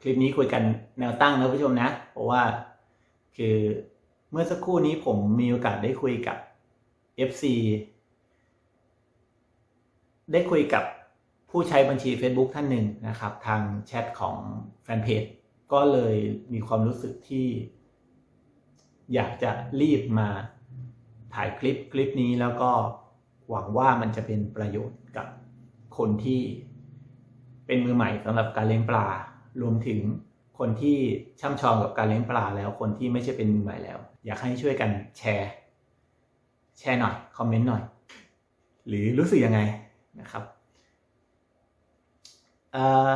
คลิปนี้คุยกันแนวตั้งนะผู้ชมนะ เพราะว่าคือเมื่อสักครู่นี้ผมมีโอกาสได้คุยกับ FC ได้คุยกับผู้ใช้บัญชี Facebook ท่านหนึ่งนะครับ ทางแชทของแฟนเพจก็เลยมีความรู้สึกที่อยากจะรีบมาถ่ายคลิปคลิปนี้แล้วก็หวังว่ามันจะเป็นประโยชน์กับคนที่เป็นมือใหม่สำหรับการเลี้ยงปลา รวมถึงคนที่ช่ำชองกับการเลี้ยงปลาแล้ว คนที่ไม่ใช่เป็นมือใหม่แล้ว อยากให้ช่วยกันแชร์ แชร์หน่อย คอมเมนต์หน่อย หรือรู้สึกยังไงนะครับออ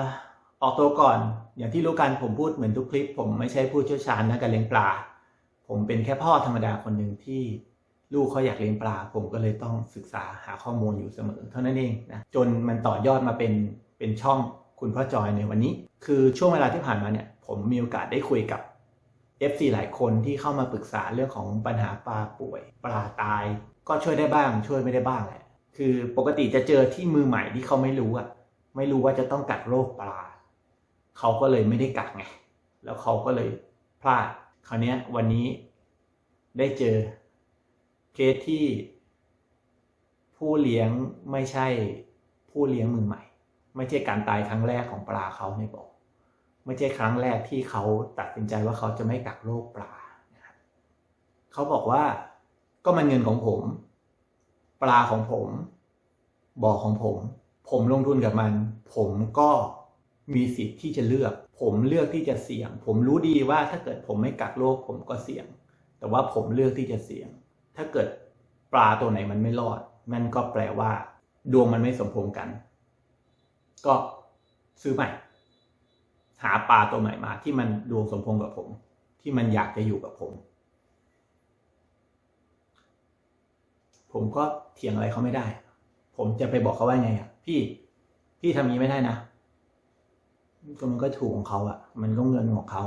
ออกตัวก่อน อย่างที่รู้กันผมพูดเหมือนทุกคลิป ผมไม่ใช่ผู้เชี่ยวชาญนะการเลี้ยงปลา ผมเป็นแค่พ่อธรรมดาคนหนึ่งที่ลูกเขาอยากเลี้ยงปลา ผมก็เลยต้องศึกษาหาข้อมูลอยู่เสมอ เท่านั้นเองนะจนมันต่อยอดมาเป็นเป็นช่องคุณพ่อจอยในวันนี้ คือช่วงเวลาที่ผ่านมาเนี่ย ผมมีโอกาสได้คุยกับ FC หลายคนที่เข้ามาปรึกษาเรื่องของปัญหาปลาป่วย ปลาตาย ก็ช่วยได้บ้าง ช่วยไม่ได้บ้างแหละคือปกติจะเจอที่มือใหม่ที่เขาไม่รู้อะไม่รู้ว่าจะต้องกักโรคปลา เขาก็เลยไม่ได้กักไงแล้วเขาก็เลยพลาดคราวนี้วันนี้ได้เจอเคสที่ผู้เลี้ยงไม่ใช่ผู้เลี้ยงมือใหม่ ไม่ใช่การตายครั้งแรกของปลาเขาในบ่อไม่ใช่ครั้งแรกที่เขาตัดสินใจว่าเขาจะไม่กักโรคปลาเขาบอกว่าก็มันเงินของผม ปลาของผมบ่อของผม ผมลงทุนกับมัน ผมก็มีสิทธิ์ที่จะเลือก ผมเลือกที่จะเสี่ยง ผมรู้ดีว่าถ้าเกิดผมไม่กักโรคผมก็เสี่ยง แต่ว่าผมเลือกที่จะเสี่ยง ถ้าเกิดปลาตัวไหนมันไม่รอดนั่นก็แปลว่า ดวงมันไม่สมพงกัน ก็ซื้อใหม่ หาปลาตัวใหม่มาที่มันดวงสมพงกับผม ที่มันอยากจะอยู่กับผม ผมก็เถียงอะไรเขาไม่ได้ ผมจะไปบอกเขาว่าไงอะ พี่พี่ทำนี้ไม่ได้นะก็มันก็ถูกของเขาอะมันก็เงินของเขา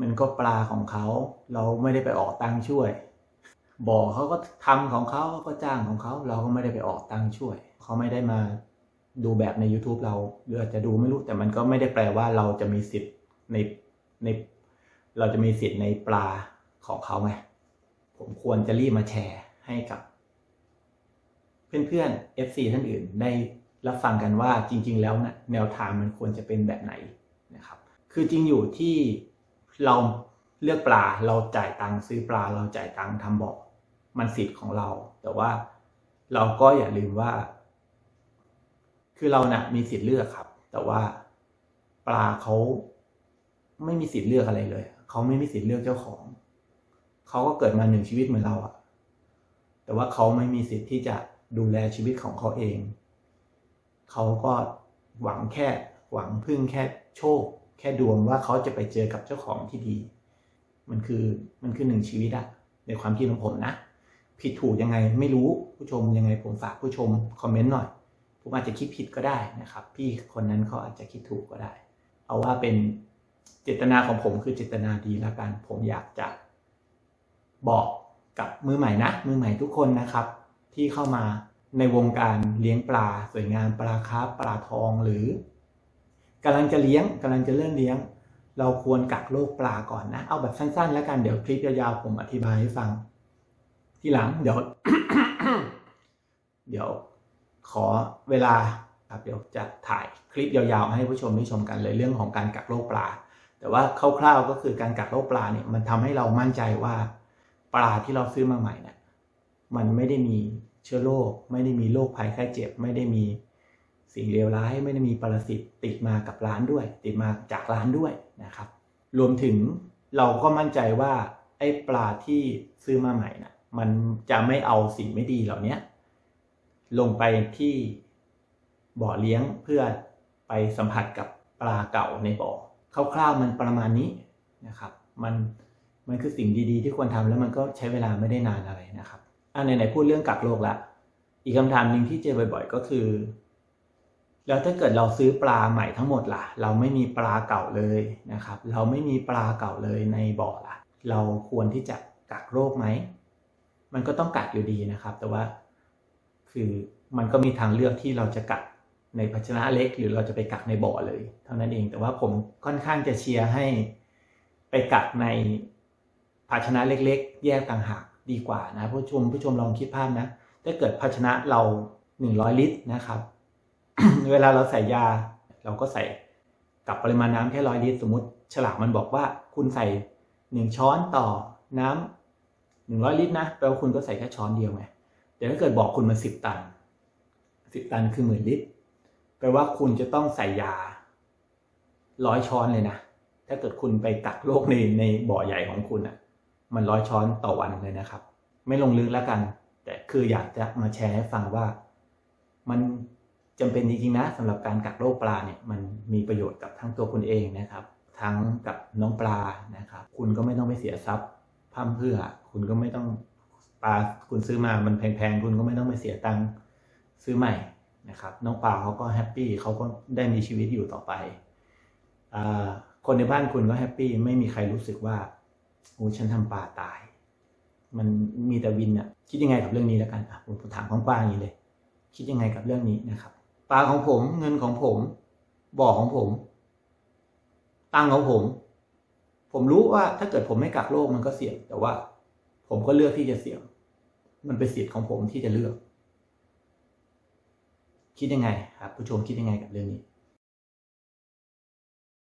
มันก็ปลาของเขา เราไม่ได้ไปออกตังค์ช่วย บ่อเขาก็ทำของเขาก็จ้างของเขา เราก็ไม่ได้ไปออกตังค์ช่วย เขาไม่ได้มา ดูแบบใน YouTube เราหรืออาจจะดูไม่รู้แต่มันก็ไม่ได้แปลว่าเราจะมีสิทธิ์ในใน เราจะมีสิทธิ์ในปลาของเขาไงผมควรจะรีบมาแชร์ให้กับ เพื่อนๆ FC ท่านอื่นได้รับฟังกันว่าจริง ๆ แล้วนะแนวทางมันควรจะเป็นแบบไหนนะครับ คือจริงอยู่ที่เราเลือกปลาเราจ่ายตังค์ซื้อปลา เราจ่ายตังค์ทำบ่อมันสิทธิ์ของเรา แต่ว่าเราก็อย่าลืมว่า คือเรานะ่ะมีสิทธิ์เลือกครับ แต่ว่าปลาเขาไม่มีสิทธิ์เลือกอะไรเลยเขาไม่มีสิทธิ์เลือกเจ้าของเขาก็เกิดมาหนึ่งชีวิตเหมือนเราอะแต่ว่าเขาไม่มีสิทธิ์ที่จะดูแลชีวิตของเขาเองเขาก็หวังแค่หวังพึ่งแค่โชค แค่ดวงว่าเขาจะไปเจอกับเจ้าของที่ดี มันคือมันคือหนึ่งชีวิตอะในความคิดของผมนะ ผิดถูกยังไงไม่รู้ผู้ชมยังไงผมฝากผู้ชมคอมเมนต์หน่อย ผมอาจจะคิดผิดก็ได้นะครับ พี่คนนั้นเขาอาจจะคิดถูกก็ได้ เอาว่าเป็นเจตนาของผมคือเจตนาดีแล้วกัน ผมอยากจะบอกกับมือใหม่นะ มือใหม่ทุกคนนะครับ ที่เข้ามาในวงการเลี้ยงปลาสวยงามปลาคาร์ฟปลาทองหรือกำลังจะเลี้ยงกำลังจะเริ่มเลี้ยง เราควรกักโรคปลาก่อนนะ เอาแบบสั้นๆ แล้วกันเดี๋ยวคลิปยาวๆผมอธิบายให้ฟัง ทีหลังเดี๋ยว เดี๋ยว ขอเวลาครับเดี๋ยวจะถ่ายคลิปยาวๆให้ผู้ชมได้ชมกันเลยเรื่องของการกักโรคปลา แต่ว่าคร่าวๆก็คือการกักโรคปลาเนี่ยมันทำให้เรามั่นใจว่าปลาที่เราซื้อมาใหม่เนี่ยมันไม่ได้มีเชื้อโรคไม่ได้มีโรคภัยไข้เจ็บ ไม่ได้มีสิ่งเลวร้าย ไม่ได้มีปรสิตติดมากับร้านด้วย ติดมาจากร้านด้วยนะครับ รวมถึงเราก็มั่นใจว่าไอ้ปลาที่ซื้อมาใหม่นะมันจะไม่เอาสิ่งไม่ดีเหล่านี้ ลงไปที่บ่อเลี้ยงเพื่อไปสัมผัสกับปลาเก่าในบ่อคร่าวๆมันประมาณนี้นะครับมันมันคือสิ่งดีๆที่ควรทำแล้วมันก็ใช้เวลาไม่ได้นานอะไรนะครับอ่าไหนๆพูดเรื่องกักโรคละอีกคำถามหนึ่งที่เจอบ่อย ๆ ก็คือ แล้วถ้าเกิดเราซื้อปลาใหม่ทั้งหมดล่ะ เราไม่มีปลาเก่าเลยนะครับ เราไม่มีปลาเก่าเลยในบ่อล่ะ เราควรที่จะกักโรคไหมมันก็ต้องกักอยู่ดีนะครับ แต่ว่า คือมันก็มีทางเลือกที่เราจะกักในภาชนะเล็ก หรือเราจะไปกักในบ่อเลย เท่านั้นเองแต่ว่าผมค่อนข้างจะเชียร์ให้ไปกักในภาชนะเล็ก ๆ แยกต่างหากดีกว่านะผู้ชมผู้ชมลองคิดภาพนะถ้าเกิดภาชนะเราหนึ่งร้อยลิตรนะครับ เวลาเราใส่ยา เราก็ใส่กับปริมาณน้ำแค่ร้อยลิตรสมมติ ฉลากมันบอกว่าคุณใส่หนึ่งช้อนต่อน้ำหนึ่งร้อยลิตรนะแปลว่าคุณก็ใส่แค่ช้อนเดียวไง แต่ถ้าเกิดบอกคุณมาสิบตันสิบตันคือหมื่นลิตรแปลว่าคุณจะต้องใส่ยาร้อยช้อนเลยนะ ถ้าเกิดคุณไปกักโรคในในบ่อใหญ่ของคุณอะ มันร้อยช้อนต่อวันเลยนะครับ ไม่ลงลึกแล้วกัน แต่คืออยากจะมาแชร์ให้ฟังว่า มันจำเป็นจริงๆนะสำหรับการกักโรคปลาเนี่ยมันมีประโยชน์กับทั้งตัวคุณเองนะครับ ทั้งกับน้องปลานะครับ คุณก็ไม่ต้องไปเสียทรัพย์พร่ำเพื่อ คุณก็ไม่ต้อง ปลาคุณซื้อมามันแพงๆคุณก็ไม่ต้องไปเสียตังค์ซื้อใหม่นะครับ น้องปลาเขาก็แฮปปี้เขาก็ได้มีชีวิตอยู่ต่อไปอคนในบ้านคุณก็แฮปปี้ไม่มีใครรู้สึกว่าโอ้ฉันทำปลาตาย มันมีแต่วินอะคิดยังไงกับเรื่องนี้แล้วกันอะผมถามกว้างๆอย่างนี้เลย คิดยังไงกับเรื่องนี้นะครับปลาของผมเงินของผมบ่อของผม ตังค์ของผม ผมรู้ว่าถ้าเกิดผมไม่กักโรคมันก็เสี่ยงแต่ว่า ผมก็เลือกที่จะเสี่ยง มันเป็นสิทธิ์ของผมที่จะเลือก คิดยังไงครับผู้ชมคิดยังไงกับเรื่องนี้